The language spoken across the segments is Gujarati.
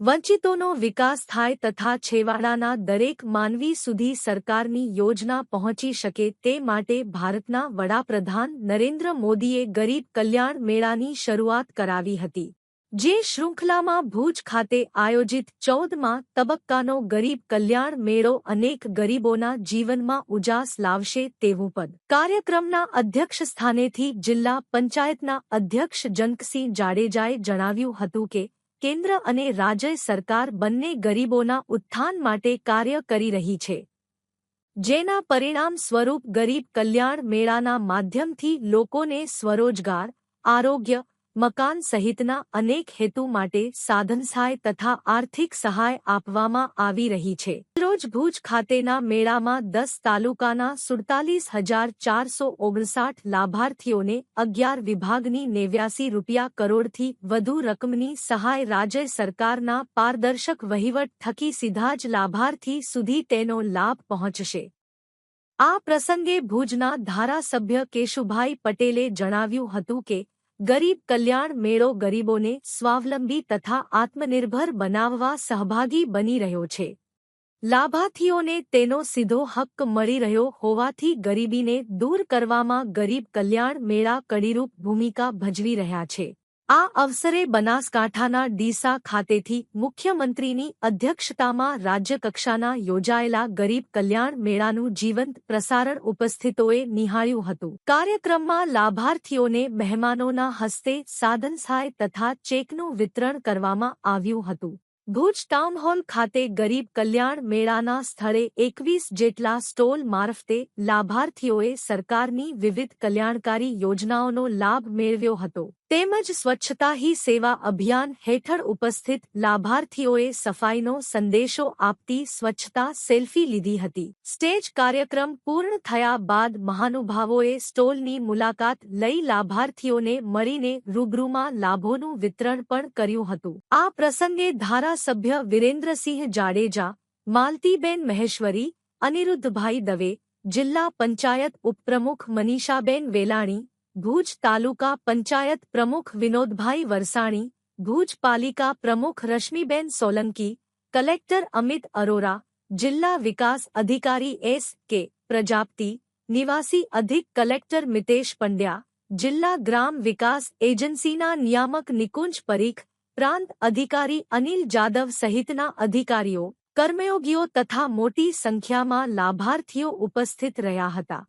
વંચિતોનો વિકાસ થાય તથા છેવાડાના દરેક માનવી સુધી સરકારની યોજના પહોંચી શકે તે માટે ભારતના વડાપ્રધાન નરેન્દ્ર મોદીએ ગરીબ કલ્યાણ મેળાની શરૂઆત કરાવી હતી. જે શૃંખલામાં ભુજ ખાતે આયોજિત ચૌદમાં તબક્કાનો ગરીબ કલ્યાણ મેળો અનેક ગરીબોના જીવનમાં ઉજાસ લાવશે તેવું પદ. કાર્યક્રમના અધ્યક્ષ સ્થાનેથી જિલ્લા પંચાયતના અધ્યક્ષ જનકસિંહ જાડેજાએ જણાવ્યું હતું કે, કેન્દ્ર અને રાજ્ય સરકાર બંને ગરીબોના ઉત્થાન માટે કાર્ય કરી રહી છે. જેના પરિણામ સ્વરૂપ ગરીબ કલ્યાણ મેળાના માધ્યમથી લોકોને સ્વરોજગાર, આરોગ્ય મકાન સહિતના અનેક હેતુ માટે સાધનસહાય તથા આર્થિક સહાય આપવામાં આવી રહી છે. રોજ ભુજ ખાતેના મેળામાં દસ તાલુકાના સુડતાલીસ હજાર ચારસો ઓગણસાઠ લાભાર્થીઓને અગિયાર વિભાગની નેવ્યાસી રૂપિયા કરોડથી વધુ રકમની સહાય રાજ્ય સરકારના પારદર્શક વહીવટ થકી સીધા જ લાભાર્થી સુધી તેનો લાભ પહોંચશે. આ પ્રસંગે ભુજના ધારાસભ્ય કેશુભાઈ પટેલે જણાવ્યું હતું કે ગરીબ કલ્યાણ મેળો ગરીબોને સ્વાવલંબી તથા આત્મનિર્ભર બનાવવા સહભાગી બની રહ્યો છે. લાભાર્થીઓને તેનો સીધો હક્ક મળી રહ્યો હોવાથી ગરીબીને દૂર કરવામાં ગરીબ કલ્યાણ મેળા કડીરૂપ ભૂમિકા ભજવી રહ્યા છે. આ અવસરે બનાસકાંઠાના ડીસા ખાતેથી મુખ્યમંત્રીની અધ્યક્ષતામાં રાજ્યકક્ષાના યોજાયેલા ગરીબ કલ્યાણ મેળાનું જીવંત પ્રસારણ ઉપસ્થિતોએ નિહાળ્યું હતું. કાર્યક્રમમાં લાભાર્થીઓને મહેમાનોના હસ્તે સાધનસહાય તથા ચેકનું વિતરણ કરવામાં આવ્યું હતું. ભુજ ટાઉનહોલ ખાતે ગરીબ કલ્યાણ મેળાના સ્થળે એકવીસ જેટલા સ્ટોલ મારફતે લાભાર્થીઓએ સરકારની વિવિધ કલ્યાણકારી યોજનાઓનો લાભ મેળવ્યો હતો. તેમજ સ્વચ્છતા હી સેવા અભિયાન હેઠળ ઉપસ્થિત લાભાર્થીઓએ સફાઈનો સંદેશો આપતી સ્વચ્છતા સેલ્ફી લીધી હતી. સ્ટેજ કાર્યક્રમ પૂર્ણ થયા બાદ મહાનુભાવોએ સ્ટોલની મુલાકાત લઈ લાભાર્થીઓને મળીને રૂબરૂમાં લાભોનું વિતરણ પણ કર્યું હતું. આ પ્રસંગે ધારાસભ્ય વિરેન્દ્રસિંહ જાડેજા, માલતીબેન મહેશ્વરી, અનિરુદ્ધભાઈ દવે, જિલ્લા પંચાયત ઉપપ્રમુખ મનીષાબેન વેલાણી ભુજ તાલુકા પંચાયત પ્રમુખ વિનોદભાઈ વરસાણી, ભુજ પાલિકા પ્રમુખ રશ્મિબેન સોલંકી, કલેક્ટર અમિત અરોરા, જિલ્લા વિકાસ અધિકારી એસ કે પ્રજાપતિ, નિવાસી અધિક કલેક્ટર મિતેશ પંડ્યા, જિલ્લા ગ્રામ વિકાસ એજન્સીના નિયામક નિકુંજ પરીખ, પ્રાંત અધિકારી અનિલ જાદવ સહિતના અધિકારીઓ, કર્મયોગીઓ તથા મોટી સંખ્યામાં લાભાર્થીઓ ઉપસ્થિત રહ્યા હતા.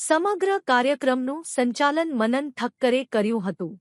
સમગ્ર કાર્યક્રમનું સંચાલન મનન ઠક્કરે કર્યું હતું.